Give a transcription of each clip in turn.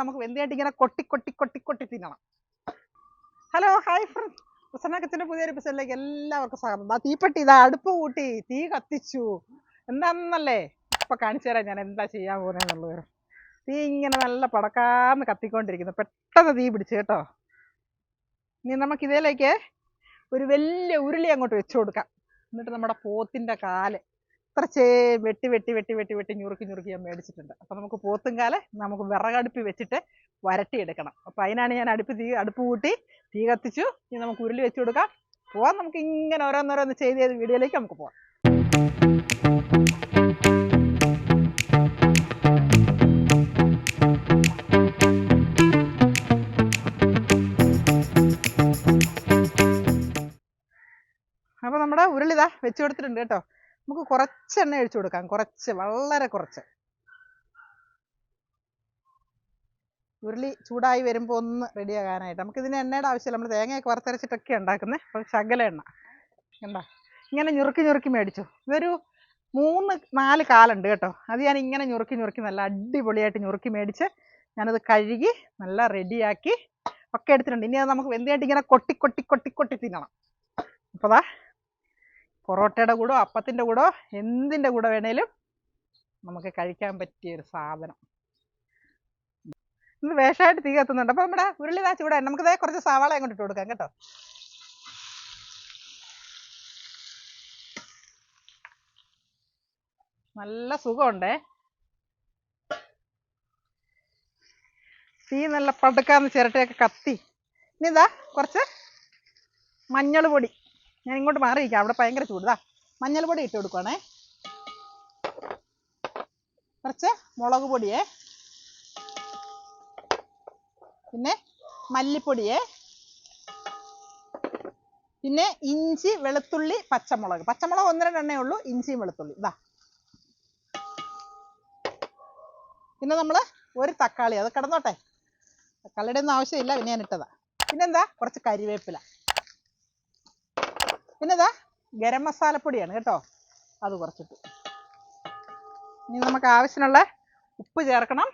നമുക്ക് വെന്തയായിട്ട് ഇങ്ങനെ കൊട്ടി കൊട്ടി കൊട്ടി കൊട്ടി തിന്നണം. ഹലോ ഹായ് ഫ്രണ്ട്സ് പ്രസന്നക്കത്തിന്റെ പുതിയൊരു എപ്പിസോഡിലേക്ക് എല്ലാവർക്കും സ്വാഗതം. ദാ തീപ്പെട്ടി ഇതാ അടുപ്പ് കൂട്ടി തീ കത്തിച്ചു. എന്താണെന്നല്ലേ? ഇപ്പം കാണിച്ചു തരാം ഞാൻ എന്താ ചെയ്യാൻ പോകുന്നതെന്നുള്ളത്. തീ ഇങ്ങനെ നല്ല പടക്കാന്ന് കത്തിക്കൊണ്ടിരിക്കുന്നു. പെട്ടെന്ന് തീ പിടിച്ചു കേട്ടോ. ഇനി നമുക്ക് ഇതിലേക്ക് ഒരു വലിയ ഉരുളി അങ്ങോട്ട് വെച്ചു കൊടുക്കാം. എന്നിട്ട് നമ്മുടെ പോത്തിന്റെ കാൽ. ഇത്ര ചേ വെട്ടി വെട്ടി വെട്ടി വെട്ടി വെട്ടി ഞുറുക്കി ഞുറുക്കി ഞാൻ മേടിച്ചിട്ടുണ്ട്. അപ്പം നമുക്ക് പോത്തും കാൽ നമുക്ക് വിറകടുപ്പി വെച്ചിട്ട് വരട്ടിയെടുക്കണം. അപ്പം അതിനാണ് ഞാൻ അടുപ്പ് തീ അടുപ്പ് കൂട്ടി തീ കത്തിച്ചു. ഇനി നമുക്ക് ഉരുളി വെച്ച് കൊടുക്കാം. പോവാം. നമുക്ക് ഇങ്ങനെ ഓരോന്നോരോന്ന് ചെയ്ത് ചെയ്ത് വീഡിയോയിലേക്ക് നമുക്ക് പോവാം. അപ്പോൾ നമ്മുടെ ഉരുളിതാ വെച്ച് കൊടുത്തിട്ടുണ്ട് കേട്ടോ. നമുക്ക് കുറച്ച് എണ്ണ ഒഴിച്ചു കൊടുക്കാം. കുറച്ച് വളരെ കുറച്ച്. ഉരുളി ചൂടായി വരുമ്പോൾ ഒന്ന് റെഡി ആകാനായിട്ട്. നമുക്ക് ഇതിന് എണ്ണയുടെ ആവശ്യമില്ല. നമ്മൾ തേങ്ങയൊക്കെ വറുത്തരച്ചിട്ടൊക്കെ ഉണ്ടാക്കുന്നത് അപ്പോൾ ശകല എണ്ണ. കണ്ടോ? ഇങ്ങനെ ഞുറുക്കി ഞുറുക്കി മേടിച്ചു. ഇതൊരു മൂന്ന് നാല് കാലുണ്ട് കേട്ടോ. അത് ഞാൻ ഇങ്ങനെ ഞുറുക്കി ഞുറുക്കി നല്ല അടിപൊളിയായിട്ട് ഞുറുക്കി മേടിച്ച് ഞാനത് കഴുകി നല്ല റെഡിയാക്കി ഒക്കെ എടുത്തിട്ടുണ്ട്. ഇനി അത് നമുക്ക് വെന്തയായിട്ട് ഇങ്ങനെ കൊട്ടി കൊട്ടി കൊട്ടി കൊട്ടി തിന്നണം. അപ്പോൾ ദാ പൊറോട്ടയുടെ കൂടോ അപ്പത്തിന്റെ കൂടോ എന്തിന്റെ കൂടെ വേണേലും നമുക്ക് കഴിക്കാൻ പറ്റിയ ഒരു സാധനം. ഇന്ന് വേഷമായിട്ട് തീ കത്തുന്നുണ്ട്. അപ്പോൾ നമ്മുടെ ഉരുളി ദാ ചൂടായി നമുക്ക് ഇതേ കുറച്ച് സവാള അങ്ങോട്ട് ഇട്ട് കൊടുക്കാം കേട്ടോ. നല്ല സുഖമുണ്ടേ? തീ നല്ല പടുക്കാന്ന് ചിരട്ടയൊക്കെ കത്തി. ഇനി ഇതാ കുറച്ച് മഞ്ഞൾ പൊടി. ഞാൻ ഇങ്ങോട്ട് മാറിയിരിക്കാം. അവിടെ ഭയങ്കര ചൂടാ. മഞ്ഞൾ പൊടി ഇട്ട് കൊടുക്കുവാണേ. കുറച്ച് മുളക് പൊടിയേ. പിന്നെ മല്ലിപ്പൊടിയേ. പിന്നെ ഇഞ്ചി വെളുത്തുള്ളി പച്ചമുളക്. പച്ചമുളക് ഒന്ന് രണ്ടെണ്ണേ ഉള്ളൂ ഇഞ്ചിയും വെളുത്തുള്ളി ഇതാ പിന്നെ നമ്മൾ ഒരു തക്കാളി അത് കിടന്നോട്ടെ. തക്കാളിയുടെ ഒന്നും ആവശ്യമില്ല പിന്നെ ഞാൻ ഇട്ടതാ. പിന്നെന്താ? കുറച്ച് കരിവേപ്പില. പിന്നെതാ ഗരം മസാലപ്പൊടിയാണ് കേട്ടോ. അത് കുറച്ചിട്ട്. ഇനി നമുക്ക് ആവശ്യമുള്ള ഉപ്പ് ചേർക്കണം.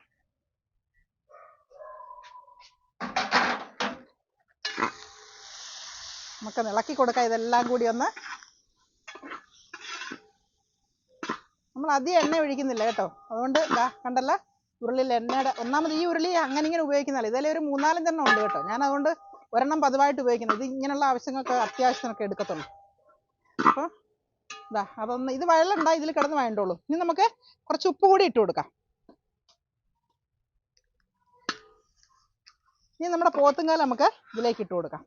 നമുക്ക് ഇളക്കി കൊടുക്കാം. ഇതെല്ലാം കൂടി ഒന്ന് നമ്മൾ അധികം എണ്ണ ഒഴിക്കുന്നില്ല കേട്ടോ. അതുകൊണ്ട് ഇതാ കണ്ടല്ല ഉരുളിയിൽ എണ്ണയുടെ ഒന്നാമത് ഈ ഉരുളി അങ്ങനെ ഇങ്ങനെ ഉപയോഗിക്കുന്നില്ല ഇതിലെ ഒരു മൂന്നാലഞ്ചെണ്ണം ഉണ്ട് കേട്ടോ. ഞാൻ അതുകൊണ്ട് ഒരെണ്ണം പതിവായിട്ട് ഉപയോഗിക്കുന്നത്. ഇത് ഇങ്ങനെയുള്ള ആവശ്യങ്ങൾക്ക് അത്യാവശ്യത്തിനൊക്കെ എടുക്കത്തുള്ളൂ. അപ്പോൾ ഇതാ അതൊന്ന് ഇത് വെള്ളമുണ്ട ഇതിൽ കിടന്ന് വേണ്ടുള്ളൂ ഇനി നമുക്ക് കുറച്ച് ഉപ്പ് കൂടി ഇട്ട് കൊടുക്കാം. ഇനി നമ്മുടെ പോത്തുങ്കാൽ നമുക്ക് ഇതിലേക്ക് ഇട്ട് കൊടുക്കാം.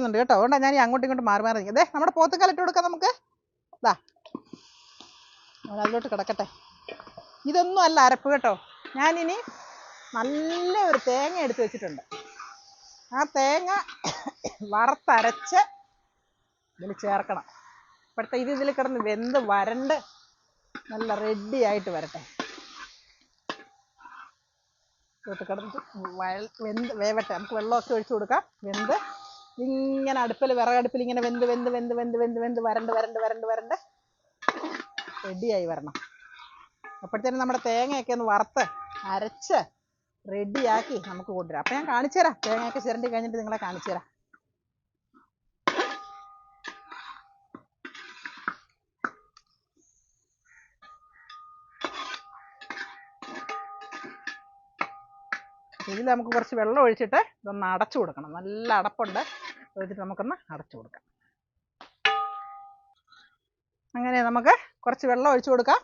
ഇരിക്കുന്നുണ്ട് കേട്ടോ. അതുകൊണ്ടാണ് ഞാൻ അങ്ങോട്ടും ഇങ്ങോട്ടും മാറി മാറി അതെ നമ്മുടെ ഇട്ട് കൊടുക്കാം നമുക്ക്. ഇതാ അതിലോട്ട് കിടക്കട്ടെ. ഇതൊന്നും അല്ല അരപ്പ് കേട്ടോ. ഞാനിനി നല്ല ഒരു തേങ്ങ എടുത്ത് വെച്ചിട്ടുണ്ട്. ആ തേങ്ങ വറുത്തരച്ച് ഇതിൽ ചേർക്കണം. ഇപ്പോഴത്തെ ഇത് ഇതിൽ കിടന്ന് വെന്ത് വരണ്ട് നല്ല റെഡി ആയിട്ട് വരട്ടെ. കിടന്ന് വെന്ത് വേവട്ടെ. നമുക്ക് വെള്ളമൊക്കെ ഒഴിച്ചു കൊടുക്കാം. വെന്ത് ഇങ്ങനെ അടുപ്പിൽ വിറകടുപ്പിൽ ഇങ്ങനെ വെന്ത് വെന്ത് വെന്ത് വെന്ത് വെന്ത് വെന്ത് വരണ്ട് വരണ്ട് വരണ്ട് വരണ്ട് റെഡിയായി വരണം. അപ്പോഴത്തേനും നമ്മുടെ തേങ്ങയൊക്കെ ഒന്ന് വറുത്ത് അരച്ച് റെഡിയാക്കി നമുക്ക് കൊണ്ടുവരാം. അപ്പം ഞാൻ കാണിച്ചു തരാം. തേങ്ങയൊക്കെ ചിരണ്ടി കഴിഞ്ഞിട്ട് നിങ്ങളെ കാണിച്ചു തരാം. ഇതിൽ നമുക്ക് കുറച്ച് വെള്ളം ഒഴിച്ചിട്ട് ഇതൊന്ന് അടച്ചു കൊടുക്കണം. നല്ല അടപ്പുണ്ട്. ഒഴിച്ചിട്ട് നമുക്കൊന്ന് അടച്ചു കൊടുക്കാം. അങ്ങനെ നമുക്ക് കുറച്ച് വെള്ളം ഒഴിച്ചു കൊടുക്കാം.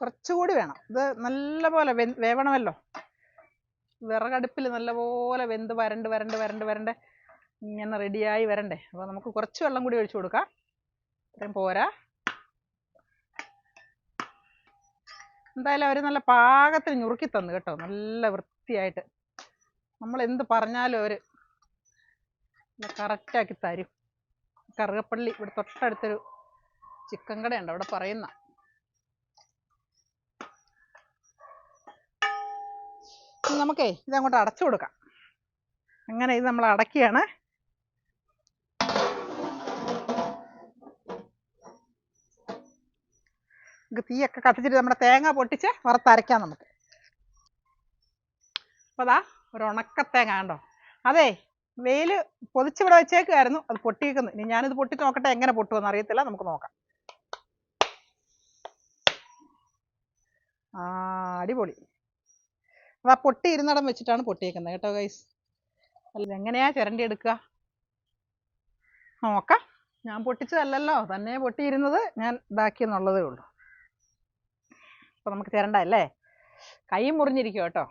കുറച്ചുകൂടി വേണം. ഇത് നല്ലപോലെ വേവണമല്ലോ. വിറകടുപ്പിൽ നല്ലപോലെ വെന്ത് വരണ്ട് വരണ്ട് വരണ്ട് വരണ്ട് ഇങ്ങനെ റെഡിയായി വരണ്ടേ. അപ്പോൾ നമുക്ക് കുറച്ച് വെള്ളം കൂടി ഒഴിച്ചു കൊടുക്കാം. ഇത്രയും പോരാ. എന്തായാലും അവർ നല്ല പാകത്തിന് ഞുറുക്കി തന്നു കേട്ടോ. നല്ല വൃത്തിയായിട്ട്. നമ്മൾ എന്ത് പറഞ്ഞാലും അവർ കറക്റ്റാക്കി തരും. കറുകപ്പള്ളി ഇവിടെ തൊട്ടടുത്തൊരു ചിക്കൻ കടയുണ്ട്. അവിടെ പറയുന്ന നമുക്കേ ഇതങ്ങോട്ട് അടച്ചു കൊടുക്കാം. അങ്ങനെ ഇത് നമ്മൾ അടക്കുകയാണ്. നമുക്ക് തീയൊക്കെ കത്തിച്ചിട്ട് നമ്മുടെ തേങ്ങ പൊട്ടിച്ച് വറുത്തരയ്ക്കാം നമുക്ക്. അപ്പോൾ അതാ ഒരു ഉണക്കത്തേങ്ങ കണ്ടോ? അതെ വെയിൽ പൊതിച്ചിവിടെ വെച്ചേക്കുമായിരുന്നു അത് പൊട്ടിയേക്കുന്നു. ഇനി ഞാനിത് പൊട്ടി നോക്കട്ടെ എങ്ങനെ പൊട്ടുമെന്ന് അറിയത്തില്ല. നമുക്ക് നോക്കാം. ആ അടിപൊളി. അതാ പൊട്ടി ഇരുന്നടം വെച്ചിട്ടാണ് പൊട്ടിയേക്കുന്നത് കേട്ടോ ഗൈസ് അല്ല എങ്ങനെയാ ചിരണ്ടി എടുക്കുക? നോക്കാം. ഞാൻ പൊട്ടിച്ചതല്ലല്ലോ. തന്നെ പൊട്ടിയിരുന്നത് ഞാൻ ഇതാക്കിയെന്നുള്ളതേ ഉള്ളൂ. അപ്പോൾ നമുക്ക് ചിരണ്ട അല്ലേ? കൈ മുറിഞ്ഞിരിക്കും കേട്ടോ.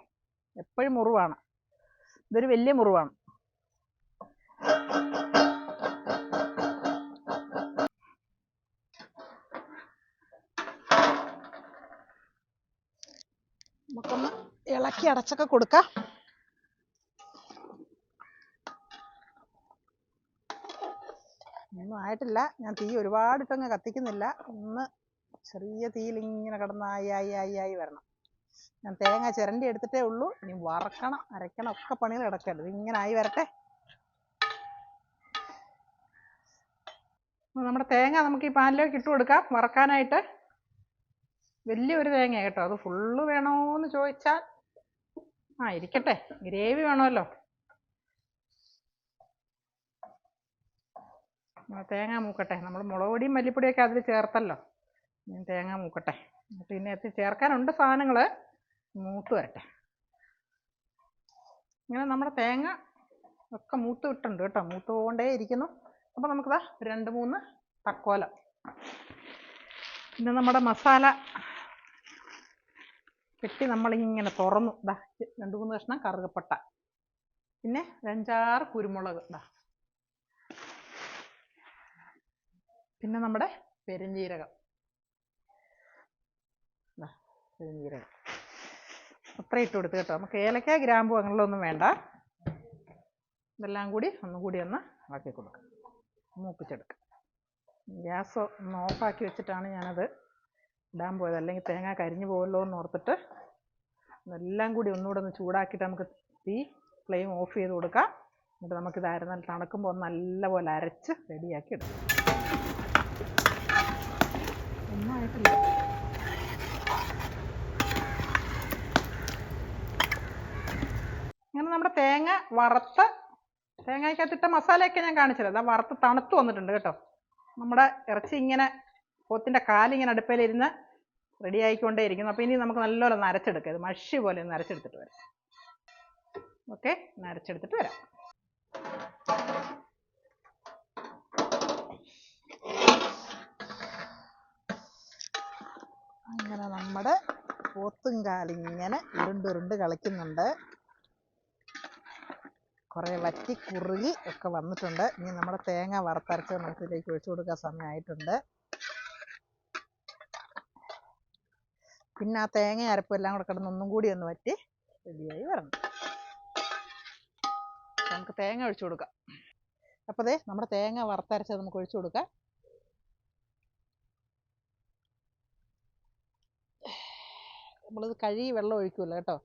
എപ്പോഴും മുറിവാണ്. ഇതൊരു വലിയ മുറിവാണ്. ഇളക്കി അടച്ചൊക്കെ കൊടുക്കാം. ഒന്നും ആയിട്ടില്ല. ഞാൻ തീ ഒരുപാടിട്ടങ്ങ് കത്തിക്കുന്നില്ല. ഒന്ന് ചെറിയ തീയിൽ ഇങ്ങനെ കിടന്ന് ആയി ആയി ആയി വരണം. ഞാൻ തേങ്ങ ചിരണ്ടി എടുത്തിട്ടേ ഉള്ളൂ. ഇനി വറക്കണം അരക്കണം ഒക്കെ പണികൾ കിടക്കരുത് ഇങ്ങനെ ആയി വരട്ടെ. നമ്മുടെ തേങ്ങ നമുക്ക് ഈ പാനിലേക്ക് ഇട്ട് കൊടുക്കാം. വറക്കാനായിട്ട്. വലിയൊരു തേങ്ങ കേട്ടോ. അത് ഫുള്ള് വേണോന്ന് ചോദിച്ചാൽ ആ ഇരിക്കട്ടെ. ഗ്രേവി വേണമല്ലോ. തേങ്ങ മൂക്കട്ടെ. നമ്മൾ മുളക് പൊടിയും മല്ലിപ്പൊടിയൊക്കെ അതിൽ ചേർത്തല്ലോ. തേങ്ങ മൂക്കട്ടെ. പിന്നെ എത്തി ചേർക്കാനുണ്ട് സാധനങ്ങൾ മൂത്ത് വരട്ടെ. ഇങ്ങനെ നമ്മുടെ തേങ്ങ ഒക്കെ മൂത്ത് വിട്ടുണ്ട് കേട്ടോ. മൂത്ത് കൊണ്ടേ ഇരിക്കുന്നു. അപ്പോൾ നമുക്കിതാ രണ്ട് മൂന്ന് തക്കോല. പിന്നെ നമ്മുടെ മസാല പെട്ടി നമ്മളിങ്ങനെ തുറന്നു. ദാ രണ്ട് മൂന്ന് കഷ്ണം കറുകപ്പട്ട. പിന്നെ ഒരു അഞ്ചാറ് കുരുമുളക്. ദാ. പിന്നെ നമ്മുടെ പെരുംജീരകം പെരുംജീരകം അത്ര ഇട്ട് കൊടുത്ത് കേട്ടോ. നമുക്ക് ഏലക്ക ഗ്രാമ്പു അങ്ങനെയുള്ളതൊന്നും വേണ്ട. ഇതെല്ലാം കൂടി ഒന്നും കൂടി ഒന്ന് ആക്കി കൊടുക്കാം. മൂപ്പിച്ചെടുക്കാം. ഗ്യാസ് ഒന്ന് ഓഫാക്കി വെച്ചിട്ടാണ് ഞാനത് ഇടാൻ പോയത്. അല്ലെങ്കിൽ തേങ്ങ കരിഞ്ഞു പോകുമല്ലോ എന്ന് ഓർത്തിട്ട് എല്ലാം കൂടി ഒന്നുകൂടെ ഒന്ന് ചൂടാക്കിയിട്ട് നമുക്ക് തീ ഫ്ലെയിം ഓഫ് ചെയ്ത് കൊടുക്കാം. എന്നിട്ട് നമുക്കിത് അരന്ന തണുക്കുമ്പോൾ നല്ലപോലെ അരച്ച് റെഡിയാക്കി എടുക്കാം. ഒന്നായിട്ടില്ല ഇങ്ങനെ നമ്മുടെ തേങ്ങ വറുത്ത് തേങ്ങയ്ക്കകത്തിട്ട മസാലയൊക്കെ ഞാൻ കാണിച്ചില്ല അതാ വറുത്ത് തണുത്ത് വന്നിട്ടുണ്ട് കേട്ടോ. നമ്മുടെ ഇറച്ചി ഇങ്ങനെ പോത്തിന്റെ കാലിങ്ങനെ അടുപ്പയിലിരുന്ന് റെഡി ആയിക്കൊണ്ടേ ഇരിക്കുന്നു അപ്പോൾ ഇനി നമുക്ക് നല്ലപോലെ നരച്ചെടുക്കുക ഇത് മഷി പോലെ നരച്ചെടുത്തിട്ട് വരാം. ഓക്കെ നരച്ചെടുത്തിട്ട് വരാം. അങ്ങനെ നമ്മുടെ പോത്തും കാലിങ്ങനെ ഉരുണ്ടുരുണ്ട് കളിക്കുന്നുണ്ട്. കുറേ വറ്റി കുറുകി ഒക്കെ വന്നിട്ടുണ്ട്. ഇനി നമ്മുടെ തേങ്ങ വറുത്തരച്ച് നമുക്കിതിലേക്ക് ഒഴിച്ചു കൊടുക്കാൻ സമയമായിട്ടുണ്ട്. പിന്നെ ആ തേങ്ങ അരപ്പും എല്ലാം കൂടെ കിടന്ന് ഒന്നും കൂടി ഒന്ന് വറ്റി റെഡിയായി വരണം. നമുക്ക് തേങ്ങ ഒഴിച്ചു കൊടുക്കാം. അപ്പോൾ ദേ നമ്മുടെ തേങ്ങ വറുത്തരച്ചത് നമുക്ക് ഒഴിച്ചു കൊടുക്കാം. നമ്മളിത് കഴുകി വെള്ളം ഒഴിക്കൂല കേട്ടോ.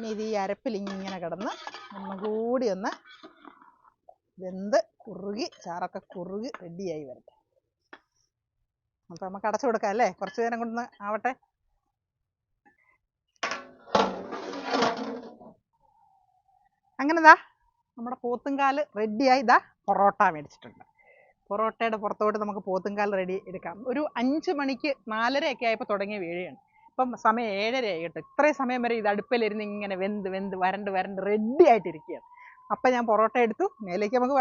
ഇനി ഇത് ഈ അരപ്പിൽ ഇങ്ങനെ കിടന്ന് ഒന്ന് വെന്ത് കുറുകി ചാറൊക്കെ കുറുകി റെഡിയായി വരട്ടെ. അപ്പൊ നമുക്ക് അടച്ചു കൊടുക്കാം അല്ലേ? കുറച്ച് നേരം കൊണ്ടൊന്ന് ആവട്ടെ. അങ്ങനെ ദാ നമ്മുടെ പോത്തുംകാൽ റെഡിയായി ദാ പൊറോട്ട മേടിച്ചിട്ടുണ്ട്. പൊറോട്ടയുടെ പുറത്തോട്ട് നമുക്ക് പോത്തുംകാൽ റെഡി എടുക്കാം. ഒരു അഞ്ച് മണിക്ക് നാലരയൊക്കെ ആയപ്പോൾ തുടങ്ങിയ വീഴയാണ്. ഇപ്പം സമയം ഏഴര ആയിട്ട് ഇത്രയും സമയം വരെ ഇത് അടുപ്പിലിരുന്ന് ഇങ്ങനെ വെന്ത് വെന്ത് വരണ്ട് വരണ്ട് റെഡി ആയിട്ടിരിക്കുകയാണ്. അപ്പം ഞാൻ പൊറോട്ട എടുത്തു. മേലേക്ക് നമുക്ക്